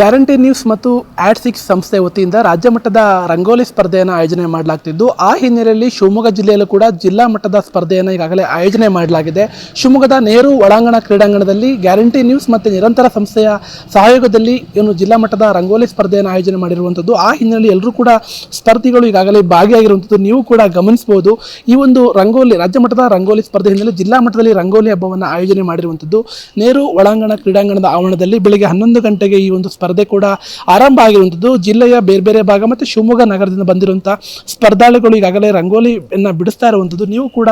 Guarantee news ಮತ್ತು add six ಸಂಸ್ಥೆ ವತಿಯಿಂದ ರಾಜ್ಯ ಮಟ್ಟದ ರಂಗೋಲಿ ಸ್ಪರ್ಧೆಯನ್ನು ಆಯೋಜನೆ ಮಾಡಲಾಗ್ತಿದ್ದು, ಆ ಹಿನ್ನೆಲೆಯಲ್ಲಿ ಶಿವಮೊಗ್ಗ ಜಿಲ್ಲೆಯಲ್ಲೂ ಕೂಡ ಜಿಲ್ಲಾ ಮಟ್ಟದ ಸ್ಪರ್ಧೆಯನ್ನು ಈಗಾಗಲೇ ಆಯೋಜನೆ ಮಾಡಲಾಗಿದೆ. ಶಿವಮೊಗ್ಗದ ನೇರು ಒಳಾಂಗಣ ಕ್ರೀಡಾಂಗಣದಲ್ಲಿ ಗ್ಯಾರಂಟಿ ನ್ಯೂಸ್ ಮತ್ತು ನಿರಂತರ ಸಂಸ್ಥೆಯ ಸಹಯೋಗದಲ್ಲಿ ಏನು ಜಿಲ್ಲಾ ಮಟ್ಟದ ರಂಗೋಲಿ ಸ್ಪರ್ಧೆಯನ್ನು ಆಯೋಜನೆ ಮಾಡಿರುವಂಥದ್ದು, ಆ ಹಿನ್ನೆಲೆಯಲ್ಲಿ ಎಲ್ಲರೂ ಕೂಡ ಸ್ಪರ್ಧಿಗಳು ಈಗಾಗಲೇ ಭಾಗಿಯಾಗಿರುವಂಥದ್ದು ನೀವು ಕೂಡ ಗಮನಿಸಬಹುದು. ಈ ಒಂದು ರಂಗೋಲಿ, ರಾಜ್ಯ ಮಟ್ಟದ ರಂಗೋಲಿ ಸ್ಪರ್ಧೆ ಹಿನ್ನೆಲೆ ಜಿಲ್ಲಾ ಮಟ್ಟದಲ್ಲಿ ರಂಗೋಲಿ ಹಬ್ಬವನ್ನು ಆಯೋಜನೆ ಮಾಡಿರುವಂಥದ್ದು. ನೇರು ಒಳಾಂಗಣ ಕ್ರೀಡಾಂಗಣದ ಆವರಣದಲ್ಲಿ ಬೆಳಗ್ಗೆ ಹನ್ನೊಂದು ಗಂಟೆಗೆ ಈ ಒಂದು ಸ್ಪರ್ಧೆ ಕೂಡ ಆರಂಭ ಆಗಿರುವಂಥದ್ದು. ಜಿಲ್ಲೆಯ ಬೇರೆ ಬೇರೆ ಭಾಗ ಮತ್ತು ಶಿವಮೊಗ್ಗ ನಗರದಿಂದ ಬಂದಿರುವಂಥ ಸ್ಪರ್ಧಾಳುಗಳು ಈಗಾಗಲೇ ರಂಗೋಲಿಯನ್ನು ಬಿಡಿಸ್ತಾ ಇರುವಂಥದ್ದು. ನೀವು ಕೂಡ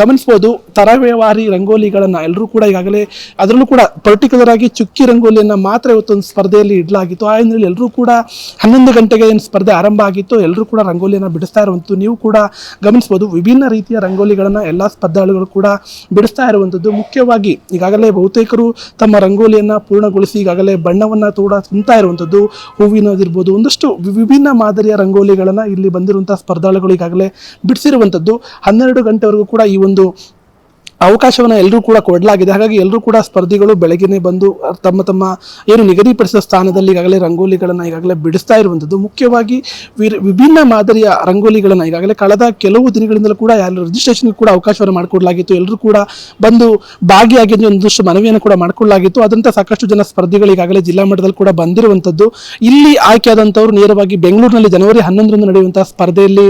ಗಮನಿಸ್ಬೋದು ತರವೇವಾರಿ ರಂಗೋಲಿಗಳನ್ನು ಎಲ್ಲರೂ ಕೂಡ ಈಗಾಗಲೇ ಅದರಲ್ಲೂ ಕೂಡ ಪರ್ಟಿಕ್ಯುಲರ್ ಆಗಿ ಚುಕ್ಕಿ ರಂಗೋಲಿಯನ್ನು ಮಾತ್ರ ಇವತ್ತೊಂದು ಸ್ಪರ್ಧೆಯಲ್ಲಿ ಇಡಲಾಗಿತ್ತು. ಆ ಹಿನ್ನೆಲೆಯಲ್ಲಿ ಎಲ್ಲರೂ ಕೂಡ ಹನ್ನೊಂದು ಗಂಟೆಗೆ ಏನು ಸ್ಪರ್ಧೆ ಆರಂಭ ಆಗಿತ್ತು ಎಲ್ಲರೂ ಕೂಡ ರಂಗೋಲಿಯನ್ನು ಬಿಡಿಸ್ತಾ ಇರುವಂಥದ್ದು. ನೀವು ಕೂಡ ಗಮನಿಸ್ಬೋದು, ವಿಭಿನ್ನ ರೀತಿಯ ರಂಗೋಲಿಗಳನ್ನು ಎಲ್ಲ ಸ್ಪರ್ಧಾಳುಗಳು ಕೂಡ ಬಿಡಿಸ್ತಾ ಇರುವಂಥದ್ದು. ಮುಖ್ಯವಾಗಿ ಈಗಾಗಲೇ ಬಹುತೇಕರು ತಮ್ಮ ರಂಗೋಲಿಯನ್ನು ಪೂರ್ಣಗೊಳಿಸಿ ಈಗಾಗಲೇ ಬಣ್ಣವನ್ನು ಕೂಡ ತುಂಬ್ತಾ ಇರುವಂಥದ್ದು, ಹೂವಿನದಿರ್ಬೋದು, ಒಂದಷ್ಟು ವಿಭಿನ್ನ ಮಾದರಿಯ ರಂಗೋಲಿಗಳನ್ನು ಇಲ್ಲಿ ಬಂದಿರುವಂಥ ಸ್ಪರ್ಧಾಳುಗಳು ಈಗಾಗಲೇ ಬಿಡಿಸಿರುವಂಥದ್ದು. ಹನ್ನೆರಡು ಗಂಟೆವರೆಗೂ ಕೂಡ ಈ ಒಂದು ಅವಕಾಶವನ್ನು ಎಲ್ಲರೂ ಕೂಡ ಕೊಡಲಾಗಿದೆ. ಹಾಗಾಗಿ ಎಲ್ಲರೂ ಕೂಡ ಸ್ಪರ್ಧಿಗಳು ಬೆಳಗ್ಗೆನೇ ಬಂದು ತಮ್ಮ ತಮ್ಮ ಏನು ನಿಗದಿಪಡಿಸಿದ ಸ್ಥಾನದಲ್ಲಿ ಈಗಾಗಲೇ ರಂಗೋಲಿಗಳನ್ನು ಈಗಾಗಲೇ ಬಿಡಿಸ್ತಾ ಇರುವಂಥದ್ದು. ಮುಖ್ಯವಾಗಿ ವಿಭಿನ್ನ ಮಾದರಿಯ ರಂಗೋಲಿಗಳನ್ನು ಈಗಾಗಲೇ ಕಳೆದ ಕೆಲವು ದಿನಗಳಿಂದಲೂ ಕೂಡ ಯಾರು ರಿಜಿಸ್ಟ್ರೇಷನ್ ಕೂಡ ಅವಕಾಶವನ್ನು ಮಾಡಿಕೊಡಲಾಗಿತ್ತು. ಎಲ್ಲರೂ ಕೂಡ ಬಂದು ಭಾಗಿಯಾಗಿ ಒಂದಷ್ಟು ಮನವಿಯನ್ನು ಕೂಡ ಮಾಡಿಕೊಳ್ಳಲಾಗಿತ್ತು ಅದಂತ ಸಾಕಷ್ಟು ಜನ ಸ್ಪರ್ಧಿಗಳು ಈಗಾಗಲೇ ಜಿಲ್ಲಾ ಮಟ್ಟದಲ್ಲಿ ಕೂಡ ಬಂದಿರುವಂಥದ್ದು. ಇಲ್ಲಿ ಆಯ್ಕೆಯಾದಂಥವ್ರು ನೇರವಾಗಿ ಬೆಂಗಳೂರಿನಲ್ಲಿ ಜನವರಿ ಹನ್ನೊಂದರಂದು ನಡೆಯುವಂತಹ ಸ್ಪರ್ಧೆಯಲ್ಲಿ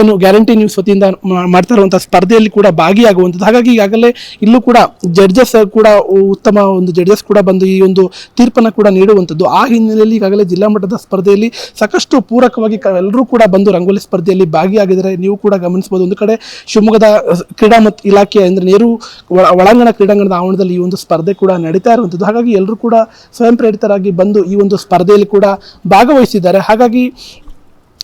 ಏನು ಗ್ಯಾರಂಟಿ ನ್ಯೂಸ್ ವತಿಯಿಂದ ಮಾಡ್ತಾ ಇರುವಂತಹ ಸ್ಪರ್ಧೆಯಲ್ಲಿ ಕೂಡ ಭಾಗಿಯಾಗುವಂಥದ್ದು. ಹಾಗಾಗಿ ಈಗಾಗಲೇ ಇಲ್ಲೂ ಕೂಡ ಜಡ್ಜಸ್ ಕೂಡ ಉತ್ತಮ ಒಂದು ಜಡ್ಜಸ್ ಕೂಡ ಬಂದು ಈ ಒಂದು ತೀರ್ಪನ್ನು ಕೂಡ ನೀಡುವಂಥದ್ದು. ಆ ಹಿನ್ನೆಲೆಯಲ್ಲಿ ಈಗಾಗಲೇ ಜಿಲ್ಲಾ ಮಟ್ಟದ ಸ್ಪರ್ಧೆಯಲ್ಲಿ ಸಾಕಷ್ಟು ಪೂರಕವಾಗಿ ಎಲ್ಲರೂ ಕೂಡ ಬಂದು ರಂಗೋಲಿ ಸ್ಪರ್ಧೆಯಲ್ಲಿ ಭಾಗಿಯಾಗಿದ್ದಾರೆ. ನೀವು ಕೂಡ ಗಮನಿಸಬಹುದು. ಒಂದು ಕಡೆ ಶಿವಮೊಗ್ಗದ ಕ್ರೀಡಾ ಮತ್ತು ಇಲಾಖೆ ಅಂದರೆ ನೇರು ಒಳ- ಒಳಾಂಗಣ ಕ್ರೀಡಾಂಗಣದ ಆವರಣದಲ್ಲಿ ಈ ಒಂದು ಸ್ಪರ್ಧೆ ಕೂಡ ನಡೀತಾ ಇರುವಂಥದ್ದು. ಹಾಗಾಗಿ ಎಲ್ಲರೂ ಕೂಡ ಸ್ವಯಂ ಪ್ರೇರಿತರಾಗಿ ಬಂದು ಈ ಒಂದು ಸ್ಪರ್ಧೆಯಲ್ಲಿ ಕೂಡ ಭಾಗವಹಿಸಿದ್ದಾರೆ. ಹಾಗಾಗಿ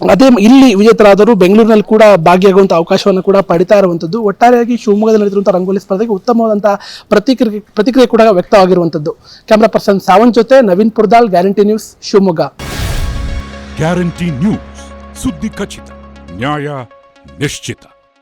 ಅದೇ ಇಲ್ಲಿ ವಿಜೇತರಾದರು ಬೆಂಗಳೂರಿನಲ್ಲಿ ಕೂಡ ಭಾಗಿಯಾಗುವಂಥ ಅವಕಾಶವನ್ನು ಕೂಡ ಪಡಿತಾ ಇರುವಂಥದ್ದು ಒಟ್ಟಾರೆಯಾಗಿ ಶಿವಮೊಗ್ಗದಲ್ಲಿ ನಡೆದಿರುವಂಥ ರಂಗೋಲಿ ಸ್ಪರ್ಧೆಗೆ ಉತ್ತಮವಾದಂಥ ಪ್ರತಿಕ್ರಿಯೆ ಪ್ರತಿಕ್ರಿಯೆ ಕೂಡ ವ್ಯಕ್ತವಾಗಿರುವಂಥದ್ದು ಕ್ಯಾಮ್ರಾ ಪರ್ಸನ್ ಸಾವಂತ್ ಜೊತೆ Naveen Purdal guarantee news, Shivamogga. Guarantee news, ಸುದ್ದಿ ಖಚಿತ, ನ್ಯಾಯ ನಿಶ್ಚಿತ.